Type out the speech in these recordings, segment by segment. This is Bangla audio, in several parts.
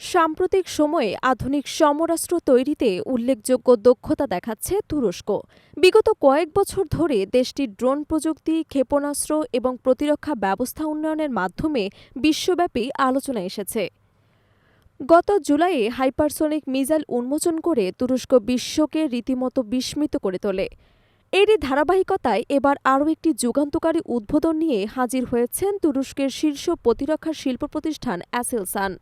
সাম্প্রতিক সময়ে আধুনিক সমরাস্ত্র তৈরিতে উল্লেখযোগ্য দক্ষতা দেখাচ্ছে তুরস্ক। বিগত কয়েক বছর ধরে দেশটির ড্রোন প্রযুক্তি, ক্ষেপণাস্ত্র এবং প্রতিরক্ষা ব্যবস্থা উন্নয়নের মাধ্যমে বিশ্বব্যাপী আলোচনা এসেছে। গত জুলাইয়ে হাইপারসোনিক মিসাইল উন্মোচন করে তুরস্ক বিশ্বকে রীতিমতো বিস্মিত করে তোলে। এরই ধারাবাহিকতায় এবার আরও একটি যুগান্তকারী উদ্বোধন নিয়ে হাজির হয়েছেন তুরস্কের শীর্ষ প্রতিরক্ষা শিল্প প্রতিষ্ঠান অ্যাসেলসান।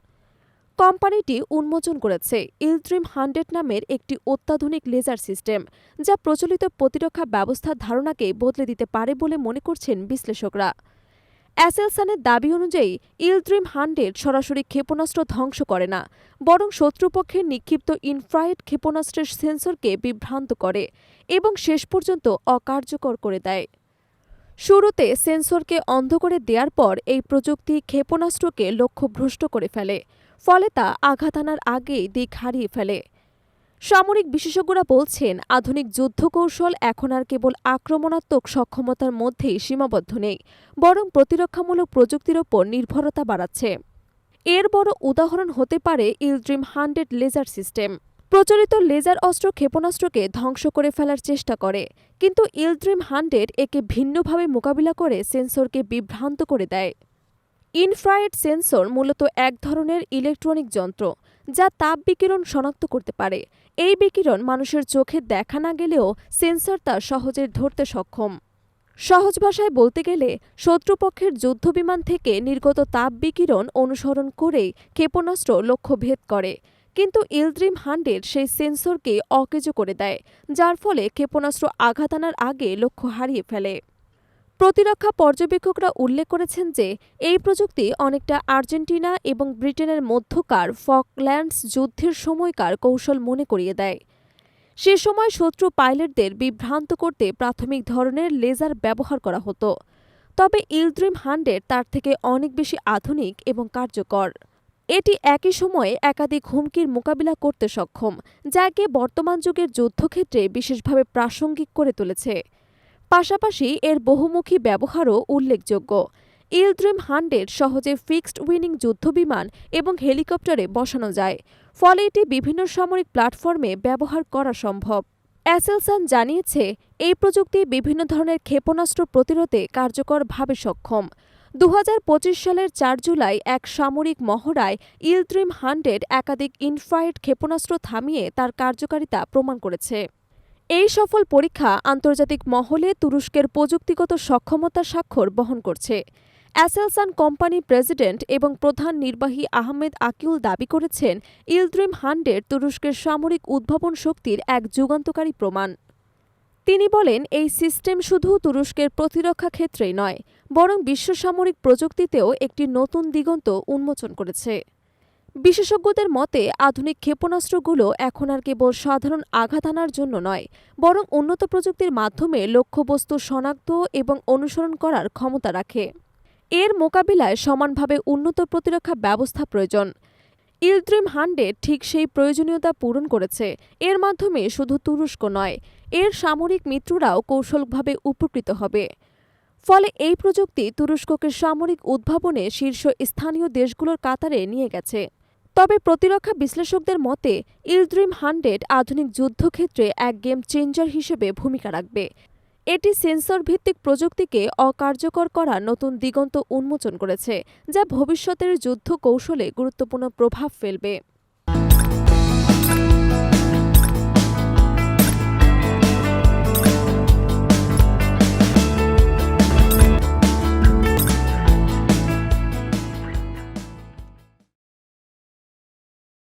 কোম্পানিটি উন্মোচন করেছে ইলড্রিম হান্ড্রেড নামের একটি অত্যাধুনিক লেজার সিস্টেম, যা প্রচলিত প্রতিরক্ষা ব্যবস্থার ধারণাকে বদলে দিতে পারে বলে মনে করছেন বিশ্লেষকরা। অ্যাসেলসানের দাবি অনুযায়ী ইলড্রিম হান্ড্রেড সরাসরি ক্ষেপণাস্ত্র ধ্বংস করে না, বরং শত্রুপক্ষের নিক্ষিপ্ত ইনফ্রায়েড ক্ষেপণাস্ত্রের সেন্সরকে বিভ্রান্ত করে এবং শেষ পর্যন্ত অকার্যকর করে দেয়। শুরুতে সেন্সরকে অন্ধ করে দেওয়ার পর এই প্রযুক্তি ক্ষেপণাস্ত্রকে লক্ষ্যভ্রষ্ট করে ফেলে, ফলে তা আঘাত আনার আগেই দিক হারিয়ে ফেলে। সামরিক বিশেষজ্ঞরা বলছেন, আধুনিক যুদ্ধকৌশল এখন আর কেবল আক্রমণাত্মক সক্ষমতার মধ্যেই সীমাবদ্ধ নেই, বরং প্রতিরক্ষামূলক প্রযুক্তির ওপর নির্ভরতা বাড়াচ্ছে। এর বড় উদাহরণ হতে পারে ইলড্রিম হান্ড্রেড লেজার সিস্টেম। প্রচলিত লেজার অস্ত্র ক্ষেপণাস্ত্রকে ধ্বংস করে ফেলার চেষ্টা করে, কিন্তু ইলড্রিম হান্ড্রেড একে ভিন্নভাবে মোকাবিলা করে সেন্সরকে বিভ্রান্ত করে দেয়। ইনফ্রারেড সেন্সর মূলত এক ধরনের ইলেকট্রনিক যন্ত্র, যা তাপ বিকিরণ শনাক্ত করতে পারে। এই বিকিরণ মানুষের চোখে দেখা না গেলেও সেন্সর তা সহজে ধরতে সক্ষম। সহজ ভাষায় বলতে গেলে, শত্রুপক্ষের যুদ্ধবিমান থেকে নির্গত তাপ বিকিরণ অনুসরণ করেই ক্ষেপণাস্ত্র লক্ষ্যভেদ করে। কিন্তু ইলড্রিম হান্ডের সেই সেন্সরকে অকেজো করে দেয়, যার ফলে ক্ষেপণাস্ত্র আঘাত আনার আগে লক্ষ্য হারিয়ে ফেলে। প্রতিরক্ষা পর্যবেক্ষকরা উল্লেখ করেছেন যে, এই প্রযুক্তি অনেকটা আর্জেন্টিনা এবং ব্রিটেনের মধ্যকার ফকল্যান্ডস যুদ্ধের সময়কার কৌশল মনে করিয়ে দেয়। সে সময় শত্রু পাইলটদের বিভ্রান্ত করতে প্রাথমিক ধরনের লেজার ব্যবহার করা হতো। তবে ইলড্রিম হান্ডের তার থেকে অনেক বেশি আধুনিক এবং কার্যকর। এটি একই সময়ে একাধিক হুমকির মোকাবিলা করতে সক্ষম, যাকে বর্তমান যুগের যুদ্ধক্ষেত্রে বিশেষভাবে প্রাসঙ্গিক করে তুলেছে। পাশাপাশি এর বহুমুখী ব্যবহারও উল্লেখযোগ্য। ইলড্রিম হান্ড্রেড সহজে ফিক্সড উইনিং যুদ্ধবিমান এবং হেলিকপ্টারে বসানো যায়, ফলে এটি বিভিন্ন সামরিক প্ল্যাটফর্মে ব্যবহার করা সম্ভব। অ্যাসেলসান জানিয়েছে, এই প্রযুক্তি বিভিন্ন ধরনের ক্ষেপণাস্ত্র প্রতিরোধে কার্যকরভাবে সক্ষম। দু হাজার পঁচিশ সালের চার জুলাই এক সামরিক মহড়ায় ইলড্রিম হান্ড্রেড একাধিক ইনফ্রারেড ক্ষেপণাস্ত্র থামিয়ে তার কার্যকারিতা প্রমাণ করেছে। এই সফল পরীক্ষা আন্তর্জাতিক মহলে তুরস্কের প্রযুক্তিগত সক্ষমতার স্বাক্ষর বহন করছে। অ্যাসেলসান কোম্পানি প্রেসিডেন্ট এবং প্রধান নির্বাহী আহমেদ আকিউল দাবি করেছেন ইলদ্রিম হান্ড্রেড তুরস্কের সামরিক উদ্ভাবন শক্তির এক যুগান্তকারী প্রমাণ। তিনি বলেন, এই সিস্টেম শুধু তুরস্কের প্রতিরক্ষা ক্ষেত্রেই নয়, বরং বিশ্ব সামরিক প্রযুক্তিতেও একটি নতুন দিগন্ত উন্মোচন করেছে। বিশেষজ্ঞদের মতে, আধুনিক ক্ষেপণাস্ত্রগুলো এখন আর কেবল সাধারণ আঘাত আনার জন্য নয়, বরং উন্নত প্রযুক্তির মাধ্যমে লক্ষ্যবস্তু শনাক্ত এবং অনুসরণ করার ক্ষমতা রাখে। এর মোকাবিলায় সমানভাবে উন্নত প্রতিরক্ষা ব্যবস্থা প্রয়োজন। ইলড্রিম হান্ডে ঠিক সেই প্রয়োজনীয়তা পূরণ করেছে, এর মাধ্যমে শুধু তুরস্ক নয় এর সামরিক মিত্ররাও কৌশলভাবে উপকৃত হবে। ফলে এই প্রযুক্তি তুরস্ককে সামরিক উদ্ভাবনে শীর্ষ স্থানীয় দেশগুলোর কাতারে নিয়ে গেছে। তবে প্রতিরক্ষা বিশ্লেষকদের মতে ইলড্রিম হান্ড্রেড আধুনিক যুদ্ধক্ষেত্রে এক গেম চেঞ্জার হিসেবে ভূমিকা রাখবে। এটি সেন্সর ভিত্তিক প্রযুক্তিকে অকার্যকর করা নতুন দিগন্ত উন্মোচন করেছে, যা ভবিষ্যতের যুদ্ধ কৌশলে গুরুত্বপূর্ণ প্রভাব ফেলবে।